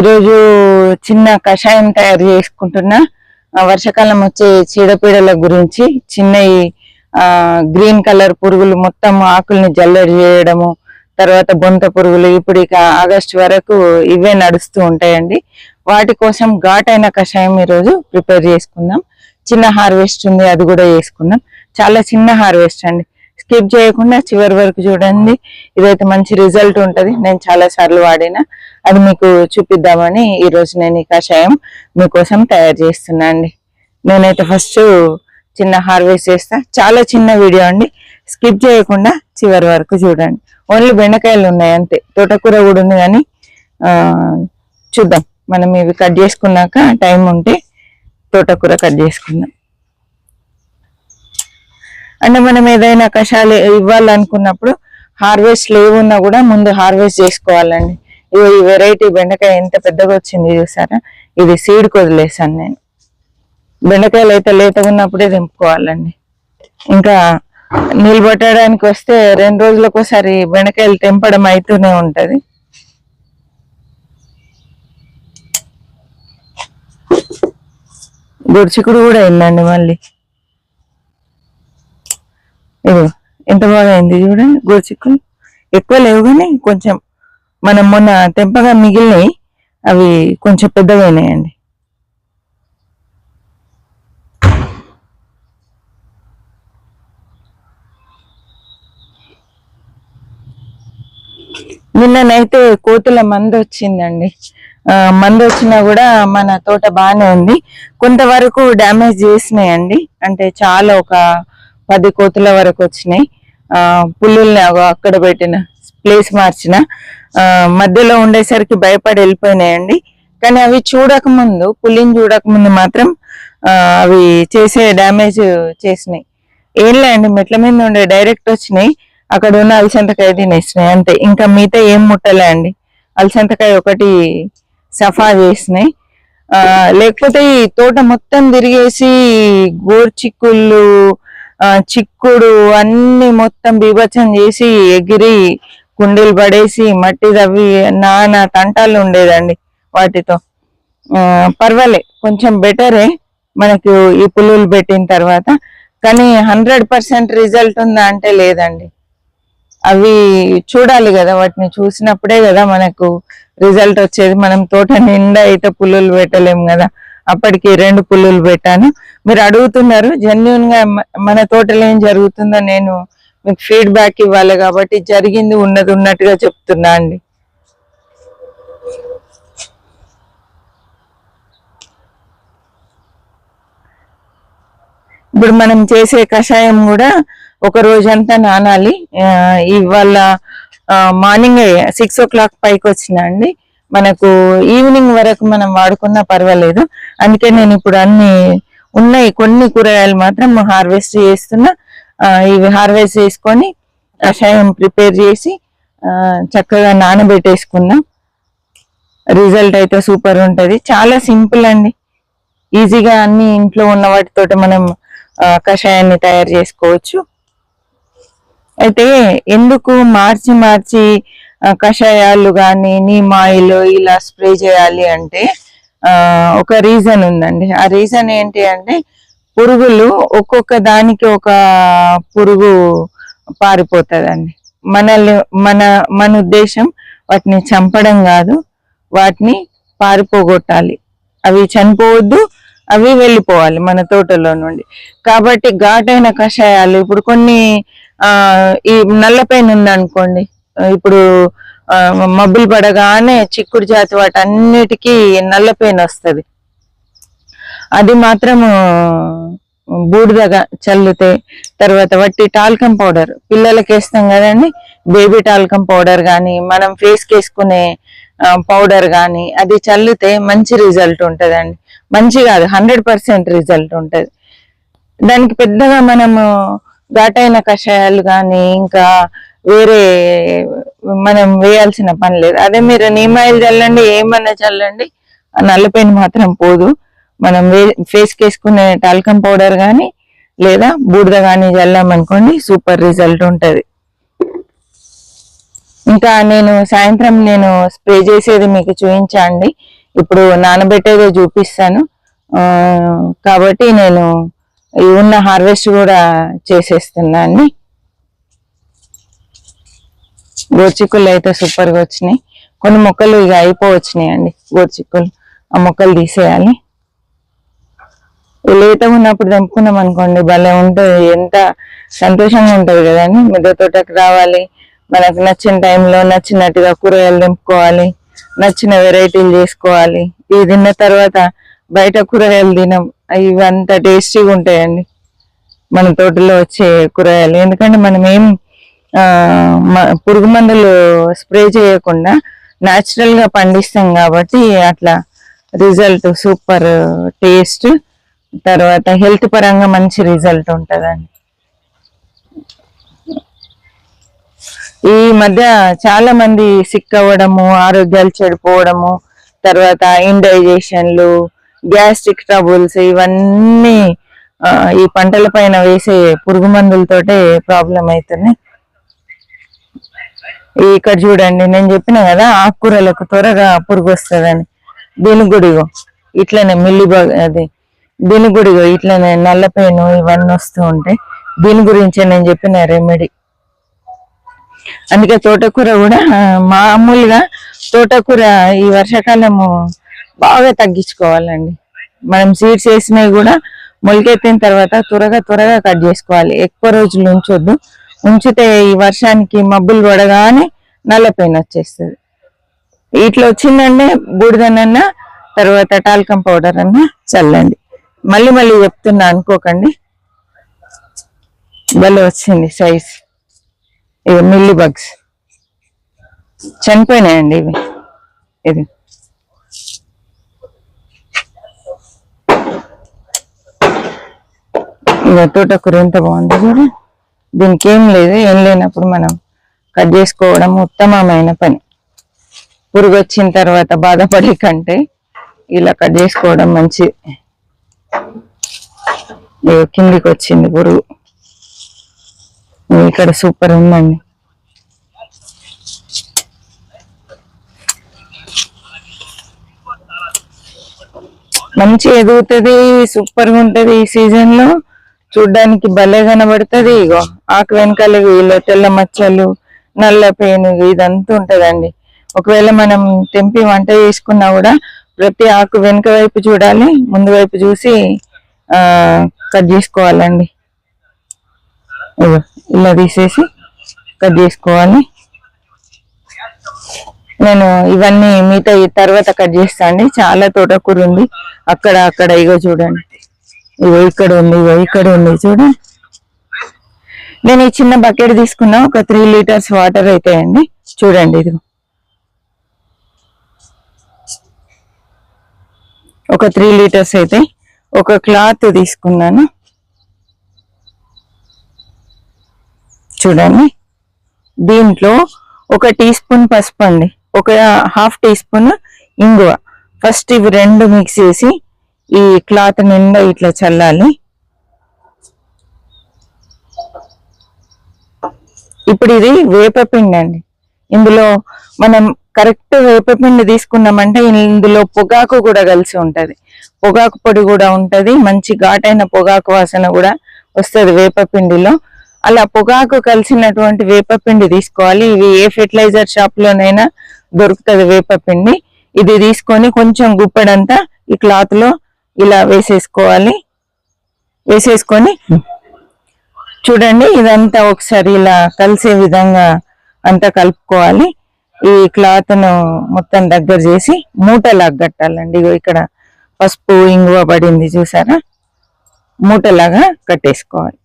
ఈరోజు చిన్న కషాయం తయారు చేసుకుంటున్నా. వర్షాకాలం వచ్చే చీడపీడల గురించి చిన్న గ్రీన్ కలర్ పురుగులు మొత్తం ఆకుల్ని జల్లడి చేయడము తర్వాత బొంత పురుగులు ఇప్పుడు ఇక ఆగస్ట్ వరకు ఇవే నడుస్తూ ఉంటాయండి. వాటి కోసం ఘాటైన కషాయం ఈరోజు ప్రిపేర్ చేసుకుందాం. చిన్న హార్వెస్ట్ ఉంది అది కూడా చేసుకుందాం. చాలా చిన్న హార్వెస్ట్ అండి. స్కిప్ చేయకుండా చివరి వరకు చూడండి. ఇదైతే మంచి రిజల్ట్ ఉంటది. నేను చాలా సార్లు వాడిన. అది మీకు చూపిద్దామని ఈ రోజు నేను ఈ కషాయం మీకోసం తయారు చేస్తున్నా అండి. నేనైతే ఫస్ట్ చిన్న హార్వెస్ట్ చేస్తా. చాలా చిన్న వీడియో అండి. స్కిప్ చేయకుండా చివరి వరకు చూడండి. ఓన్లీ బెండకాయలు ఉన్నాయి అంతే. తోటకూర కూడా ఉంది కానీ చూద్దాం. మనం ఇవి కట్ చేసుకున్నాక టైం ఉంటే తోటకూర కట్ చేసుకుందాం. అంటే మనం ఏదైనా కషాయాలు ఇవ్వాలనుకున్నప్పుడు హార్వెస్ట్ లేవున్నా కూడా ముందు హార్వెస్ట్ చేసుకోవాలండి. ఇగో ఈ వెరైటీ బెండకాయ ఎంత పెద్దగా వచ్చింది చూసారా? ఇది సీడ్ కొదిలేసాను నేను. బెండకాయలు అయితే లేతగా ఉన్నప్పుడే తెంపుకోవాలండి ఇంకా నిలబెట్టడానికి వస్తే రెండు రోజులకు ఒకసారి బెండకాయలు తెంపడం అవుతూనే ఉంటుంది. గుడిచికుడు కూడా అయిందండి మళ్ళీ. ఇదిగో ఎంత బాగా అయింది చూడండి. చిక్కులు ఎక్కువ లేవు కానీ కొంచెం మనం మొన్న తెంపగా మిగిలినాయి అవి కొంచెం పెద్దగా అయినాయండి. నిన్ననైతే కోతుల మంద వచ్చిందండి. మంద వచ్చినా కూడా మన తోట బాగానే ఉంది. కొంతవరకు డ్యామేజ్ చేసినాయండి. అంటే చాలా ఒక పది కోతుల వరకు వచ్చినాయి. పుల్లుల్ని అక్కడ పెట్టిన ప్లేస్ మార్చిన. మధ్యలో ఉండేసరికి భయపడి వెళ్ళిపోయినాయండి. కానీ అవి చూడకముందు పులిని చూడకముందు మాత్రం అవి చేసే డ్యామేజ్ చేసినాయి. ఏం లేండి మెట్ల మీద ఉండే డైరెక్ట్ వచ్చినాయి. అక్కడ ఉన్న అలసంతకాయ తినేసినాయి అంతే. ఇంకా మిగతా ఏం ముట్టలే అండి. అలసంతకాయ ఒకటి సఫా చేసినాయి. లేకపోతే ఈ తోట మొత్తం తిరిగేసి గోర్చిక్కుళ్ళు చిక్కుడు అన్ని మొత్తం బీభత్సం చేసి ఎగిరి కుండీలు పడేసి మట్టి తవ్వి నానా తంటాలు ఉండేదండి వాటితో. పర్వాలే కొంచెం బెటరే మనకు ఈ పులులు పెట్టిన తర్వాత. కానీ హండ్రెడ్ పర్సెంట్ రిజల్ట్ ఉందా అంటే లేదండి. అవి చూడాలి కదా వాటిని చూసినప్పుడే కదా మనకు రిజల్ట్ వచ్చేది. మనం తోట నిండా అయితే పులులు పెట్టలేము కదా. అప్పటికి రెండు పులులు పెట్టాను. మీరు అడుగుతున్నారు జెన్యున్గా మన తోటలో ఏం జరుగుతుందో నేను మీకు ఫీడ్బ్యాక్ ఇవ్వాలి కాబట్టి జరిగింది ఉన్నది ఉన్నట్టుగా చెప్తున్నా అండి. ఇప్పుడు మనం చేసే కషాయం కూడా ఒక రోజంతా నానాలి. ఇవాళ మార్నింగ్ సిక్స్ ఓ క్లాక్ పైకి వచ్చినా అండి. మనకు ఈవినింగ్ వరకు మనం వాడుకున్నా పర్వాలేదు. అందుకే నేను ఇప్పుడు అన్ని ఉన్నాయి. కొన్ని కూరగాయలు మాత్రం హార్వెస్ట్ చేస్తున్నా ఇవి హార్వెస్ట్ చేసుకొని కషాయం ప్రిపేర్ చేసి చక్కగా నానబెట్టేసుకున్నాం. రిజల్ట్ అయితే సూపర్ ఉంటుంది. చాలా సింపుల్ అండి. ఈజీగా అన్ని ఇంట్లో ఉన్న వాటితోటి మనం కషాయాన్ని తయారు చేసుకోవచ్చు. అయితే ఎందుకు మార్చి మార్చి కషాయాలు కానీ నీమ్ ఆయిల్ ఇలా స్ప్రే చేయాలి అంటే ఒక రీజన్ ఉందండి. ఆ రీజన్ ఏంటి అంటే పురుగులు ఒక్కొక్క దానికి ఒక పురుగు పారిపోతుందండి. మనల్ని మన మన ఉద్దేశం వాటిని చంపడం కాదు వాటిని పారిపోగొట్టాలి. అవి చనిపోవద్దు అవి వెళ్ళిపోవాలి మన తోటలో నుండి. కాబట్టి ఘాటైన కషాయాలు ఇప్పుడు కొన్ని ఈ ఈ నల్లపైన ఉందనుకోండి ఇప్పుడు మబ్బులు పడగానే చిక్కుడు జాతి వాటి అన్నిటికీ నల్ల పెయిన్ వస్తుంది. అది మాత్రము బూడిదగా చల్లితే తర్వాత వట్టి టాల్కమ్ పౌడర్. పిల్లలకి వేస్తాం కదండి బేబీ టాల్కమ్ పౌడర్ కానీ మనం ఫేస్కి వేసుకునే పౌడర్ కానీ అది చల్లితే మంచి రిజల్ట్ ఉంటుందండి. మంచి కాదు హండ్రెడ్ పర్సెంట్ రిజల్ట్ ఉంటుంది. దానికి పెద్దగా మనము ఘాటైన కషాయాలు కానీ ఇంకా వేరే మనం వేయాల్సిన పని లేదు. అదే మీరు నీమాయిల్ చల్లండి ఏమన్నా చల్లండి ఆ నల్లపెయిన్ మాత్రం పోదు. మనం ఫేస్ వేసుకునే టాల్కమ్ పౌడర్ కానీ లేదా బూడిద కానీ చల్లామనుకోండి సూపర్ రిజల్ట్ ఉంటుంది. ఇంకా నేను సాయంత్రం నేను స్ప్రే చేసేది మీకు చూపించండి ఇప్పుడు నానబెట్టేదే చూపిస్తాను. కాబట్టి నేను ఉన్న హార్వెస్ట్ కూడా చేసేస్తున్నా అండి. గోర్చిక్కులు అయితే సూపర్గా వచ్చినాయి. కొన్ని మొక్కలు ఇక అయిపోవచ్చినాయి అండి గోర్చిక్కులు ఆ మొక్కలు తీసేయాలి. లేత ఉన్నప్పుడు తెంపుకున్నాం అనుకోండి భలే ఉంటుంది. ఎంత సంతోషంగా ఉంటుంది కదండి. మిద్ద తోటకు రావాలి. మనకు నచ్చిన టైంలో నచ్చినట్టుగా కూరగాయలు తెంపుకోవాలి. నచ్చిన వెరైటీలు చేసుకోవాలి. ఇవి తిన్న తర్వాత బయట కూరగాయలు తినం. ఇవి అంత టేస్టీగా ఉంటాయండి. మన తోటలో వచ్చే కూరగాయలు. ఎందుకంటే మనం ఏం పురుగు మందులు స్ప్రే చేయకుండా న్యాచురల్గా పండిస్తాం కాబట్టి అట్లా రిజల్ట్ సూపర్ టేస్ట్ తర్వాత హెల్త్ పరంగా మంచి రిజల్ట్ ఉంటుందండి. ఈ మధ్య చాలా మంది సిక్ అవ్వడము ఆరోగ్యాలు చెడిపోవడము తర్వాత ఇండైజేషన్లు గ్యాస్ట్రిక్ ట్రబుల్స్ ఇవన్నీ ఈ పంటల పైన వేసే పురుగు మందులతోటే ప్రాబ్లం అవుతున్నాయి ఇక్కడ చూడండి నేను చెప్పిన కదా ఆకుకూరలకు త్వరగా పురుగు వస్తుందని దీనికి గుడిగో ఇట్లనే మిల్లి అది దీని గుడిగో ఇట్లనే ఇట్లనే నల్లపేను ఇవన్నీ వస్తూ ఉంటాయి దీని గురించే నేను చెప్పిన రెమెడీ అందుకే తోటకూర కూడా మామూలుగా తోటకూర ఈ వర్షాకాలము బాగా తగ్గించుకోవాలండి. మనం సీడ్స్ వేసినవి కూడా మొలకెత్తిన తర్వాత త్వరగా త్వరగా కట్ చేసుకోవాలి. ఎక్కువ రోజులు ఉంచొద్దు. ఉంచితే ఈ వర్షానికి మబ్బులు పడగానే నల్లపైన వచ్చేస్తుంది. ఇట్లా వచ్చిందంటే బూడిదనన్నా తర్వాత టాల్కం పౌడర్ అన్నా చల్లండి. మళ్ళీ మళ్ళీ చెప్తున్నా అనుకోకండి. భలే వచ్చింది సైజ్ ఇవి మిల్లీ బగ్స్. చనిపోయినాయండి ఇవి. ఇది. ఇక తోటకూర ఎంత బాగుంది చూడండి దీనికి ఏం లేదు ఏం లేనప్పుడు మనం కట్ చేసుకోవడం ఉత్తమమైన పని. పురుగు వచ్చిన తర్వాత బాధపడే కంటే ఇలా కట్ చేసుకోవడం మంచిది కిందికి వచ్చింది పురుగు. ఇక్కడ సూపర్ ఉందండి. మంచి ఎదుగుతుంది సూపర్గా ఉంటుంది ఈ సీజన్లో. చూడ్డానికి భలే కనబడుతుంది ఇగో. ఆకు వెనకాల వీళ్ళు తెల్ల మచ్చలు నల్ల పేనుగు ఇదంతా ఉంటదండి. ఒకవేళ మనం తెంపి వంట చేసుకున్నా కూడా ప్రతి ఆకు వెనుక వైపు చూడాలి ముందు వైపు చూసి ఆ కట్ చేసుకోవాలండి. ఇలా తీసేసి కట్ చేసుకోవాలి. నేను ఇవన్నీ మిగతా తర్వాత కట్ చేస్తా అండి. చాలా తోటకూర ఉంది. అక్కడ అక్కడ ఇగో చూడండి. ఇగో ఇక్కడ ఉంది ఇగో ఇక్కడ ఉంది చూడండి నేను ఈ చిన్న బకెట్ తీసుకున్నా ఒక త్రీ లీటర్స్ వాటర్ అవుతాయండి చూడండి ఇది. ఒక త్రీ లీటర్స్ అయితే. ఒక క్లాత్ తీసుకున్నాను. చూడండి. దీంట్లో ఒక టీ స్పూన్ పసుపు అండి. ఒక హాఫ్ టీ స్పూన్ ఇంగువ. ఫస్ట్ ఇవి రెండు మిక్స్ చేసి ఈ క్లాత్ నిండా ఇట్లా చల్లాలి. ఇప్పుడు ఇది వేపపిండి అండి. ఇందులో మనం కరెక్ట్ వేపపిండి తీసుకున్నామంటే ఇందులో పొగాకు కూడా కలిసి ఉంటది. పొగాకు పొడి కూడా ఉంటది. మంచి ఘాటైన పొగాకు వాసన కూడా వస్తుంది వేపపిండిలో అలా పొగాకు కలిసినటువంటి వేపపిండి తీసుకోవాలి. ఇవి ఏ ఫెర్టిలైజర్ షాప్ లోనైనా దొరుకుతుంది వేపపిండి ఇది తీసుకొని కొంచెం గుప్పెడంతా ఈ క్లాత్లో ఇలా వేసేసుకోవాలి. వేసేసుకొని చూడండి ఇదంతా ఒకసారి ఇలా కలిసే విధంగా అంతా కలుపుకోవాలి. ఈ క్లాత్ను మొత్తం దగ్గర చేసి మూటలాగా కట్టాలండి. ఇక్కడ పసుపు ఇంగువ పడింది చూసారా? మూటలాగా కట్టేసుకోవాలి.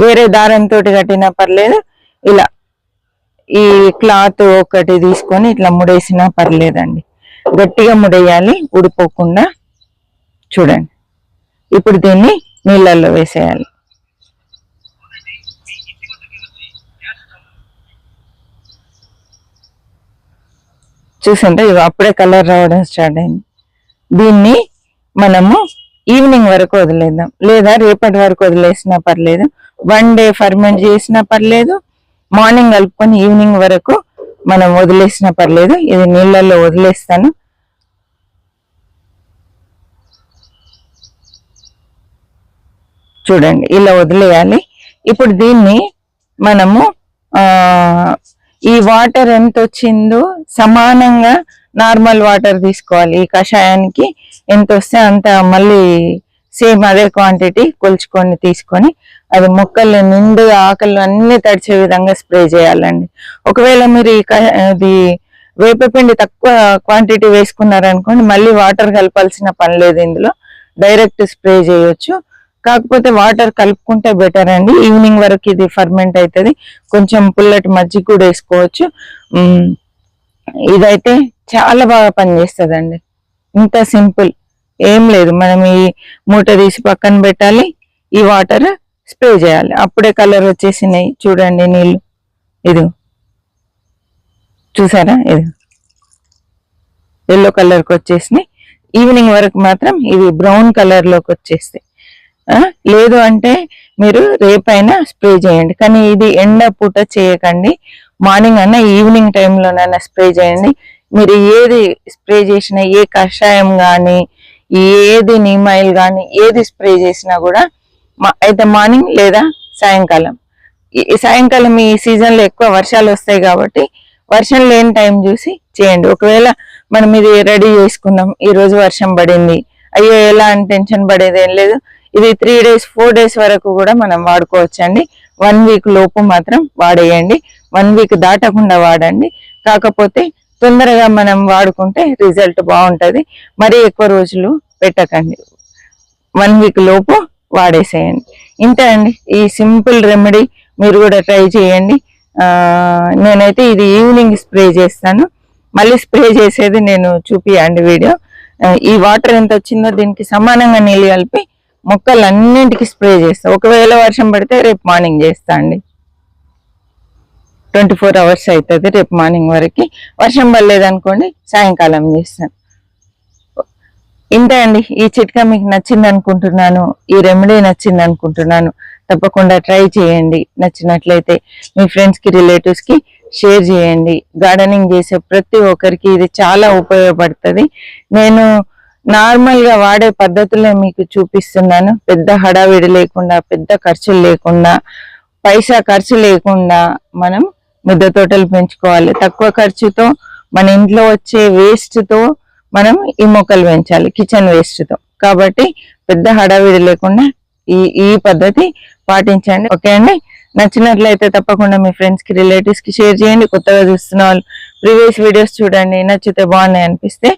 వేరే దారంతో కట్టినా పర్లేదు. ఇలా ఈ క్లాత్ ఒకటి తీసుకొని ఇట్లా ముడేసినా పర్లేదండి. గట్టిగా ముడేయాలి ఊడిపోకుండా చూడండి. ఇప్పుడు దీన్ని నీళ్ళల్లో వేసేయాలి. చూసింటే ఇవి అప్పుడే కలర్ రావడం స్టార్ట్ అయింది. దీన్ని మనము ఈవినింగ్ వరకు వదిలేద్దాం. లేదా రేపటి వరకు వదిలేసినా పర్లేదు. వన్ డే ఫర్మెంట్ చేసినా పర్లేదు. మార్నింగ్ కలుపుకొని ఈవినింగ్ వరకు మనం వదిలేసినా పర్లేదు ఇది నీళ్ళల్లో వదిలేస్తాను. చూడండి ఇలా వదిలేయాలి. ఇప్పుడు దీన్ని మనము ఈ వాటర్ ఎంత వచ్చిందో సమానంగా నార్మల్ వాటర్ తీసుకోవాలి. ఈ కషాయానికి ఎంత వస్తే అంత మళ్ళీ సేమ్ అదే క్వాంటిటీ కొలుచుకొని తీసుకొని అది మొక్కలు నిండుగా ఆకలి అన్ని తడిచే విధంగా స్ప్రే చేయాలండి. ఒకవేళ మీరు ఇది వేపపిండి తక్కువ క్వాంటిటీ వేసుకున్నారనుకోండి మళ్ళీ వాటర్ కలపాల్సిన పని లేదు ఇందులో. డైరెక్ట్ స్ప్రే చేయొచ్చు. కాకపోతే వాటర్ కలుపుకుంటే బెటర్ అండి. ఈవినింగ్ వరకు ఇది ఫర్మెంట్ అవుతుంది కొంచెం పుల్లటి మజ్జిగ కూడా వేసుకోవచ్చు. ఇదైతే చాలా బాగా పనిచేస్తుందండి. ఇంత సింపుల్. ఏం లేదు. మనం ఈ మూట తీసి పక్కన పెట్టాలి. ఈ వాటర్ స్ప్రే చేయాలి. అప్పుడే కలర్ వచ్చేసినాయి. చూడండి నీళ్ళు. ఇది చూసారా? ఇది. ఎల్లో కలర్కి వచ్చేసినాయి. ఈవినింగ్ వరకు మాత్రం ఇవి బ్రౌన్ కలర్లోకి వచ్చేస్తాయి. లేదు అంటే మీరు రేపైనా స్ప్రే చేయండి. కానీ ఇది ఎండ పూట చేయకండి. మార్నింగ్ అన్న ఈవినింగ్ టైంలోనైనా స్ప్రే చేయండి. మీరు ఏది స్ప్రే చేసినా ఏ కషాయం కానీ ఏది నీమాయిల్ కానీ ఏది స్ప్రే చేసినా కూడా అయితే మార్నింగ్ లేదా సాయంకాలం. ఈ సాయంకాలం ఈ సీజన్లో ఎక్కువ వర్షాలు వస్తాయి కాబట్టి వర్షం లేని టైం చూసి చేయండి. ఒకవేళ మనం ఇది రెడీ చేసుకున్నాం ఈ రోజు వర్షం పడింది అయ్యో ఎలా అని టెన్షన్ పడేది ఏం లేదు. ఇది త్రీ డేస్ ఫోర్ డేస్ వరకు కూడా మనం వాడుకోవచ్చండి. వన్ వీక్ లోపు మాత్రం వాడేయండి. వన్ వీక్ దాటకుండా వాడండి. కాకపోతే తొందరగా మనం వాడుకుంటే రిజల్ట్ బాగుంటుంది. మరీ ఎక్కువ రోజులు పెట్టకండి. వన్ వీక్ లోపు వాడేసేయండి. ఇంతే అండి ఈ సింపుల్ రెమెడీ మీరు కూడా ట్రై చేయండి. నేనైతే ఇది ఈవినింగ్ స్ప్రే చేస్తాను. మళ్ళీ స్ప్రే చేసేది నేను చూపియండి వీడియో. ఈ వాటర్ ఎంత వచ్చిందో దీనికి సమానంగా నీళ్ళు కలిపి మొక్కలన్నింటికి స్ప్రే చేస్తాను ఒకవేళ వర్షం పడితే రేపు మార్నింగ్ చేస్తా అండి. ట్వంటీ ఫోర్ అవర్స్ అవుతుంది రేపు మార్నింగ్ వరకు. వర్షం పడలేదనుకోండి సాయంకాలం చేస్తాను. ఇంతే అండి. ఈ చిట్కా మీకు నచ్చింది అనుకుంటున్నాను. ఈ రెమెడీ నచ్చింది అనుకుంటున్నాను. తప్పకుండా ట్రై చేయండి. నచ్చినట్లయితే మీ ఫ్రెండ్స్కి రిలేటివ్స్కి షేర్ చేయండి. గార్డెనింగ్ చేసే ప్రతి ఒక్కరికి ఇది చాలా ఉపయోగపడుతుంది. నేను నార్మల్గా వాడే పద్ధతులే మీకు చూపిస్తున్నాను. పెద్ద హడావిడి లేకుండా పెద్ద ఖర్చులు లేకుండా పైసా ఖర్చు లేకుండా మనం మిద్దె తోటలు పెంచుకోవాలి. తక్కువ ఖర్చుతో మన ఇంట్లో వచ్చే వేస్ట్తో మనం ఈ మొక్కలు పెంచాలి కిచెన్ వేస్ట్తో కాబట్టి పెద్ద హడావిడి లేకుండా ఈ ఈ పద్ధతి పాటించండి. ఓకే అండి? నచ్చినట్లయితే తప్పకుండా మీ ఫ్రెండ్స్కి రిలేటివ్స్కి షేర్ చేయండి. కొత్తగా చూస్తున్న వాళ్ళు ప్రీవియస్ వీడియోస్ చూడండి. నచ్చితే బాగున్నాయి అనిపిస్తే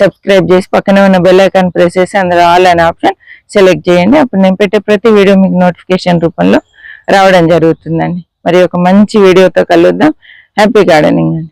సబ్స్క్రైబ్ చేసి పక్కనే ఉన్న బెల్ ఐకాన్ ప్రెస్ చేసి అందులో ఆల్ అనే ఆప్షన్ సెలెక్ట్ చేయండి. అప్పుడు నేను పెట్టే ప్రతి వీడియో మీకు నోటిఫికేషన్ రూపంలో రావడం జరుగుతుందండి. మరి ఒక మంచి వీడియోతో కలుద్దాం. హ్యాపీ గార్డెనింగ్ అండి.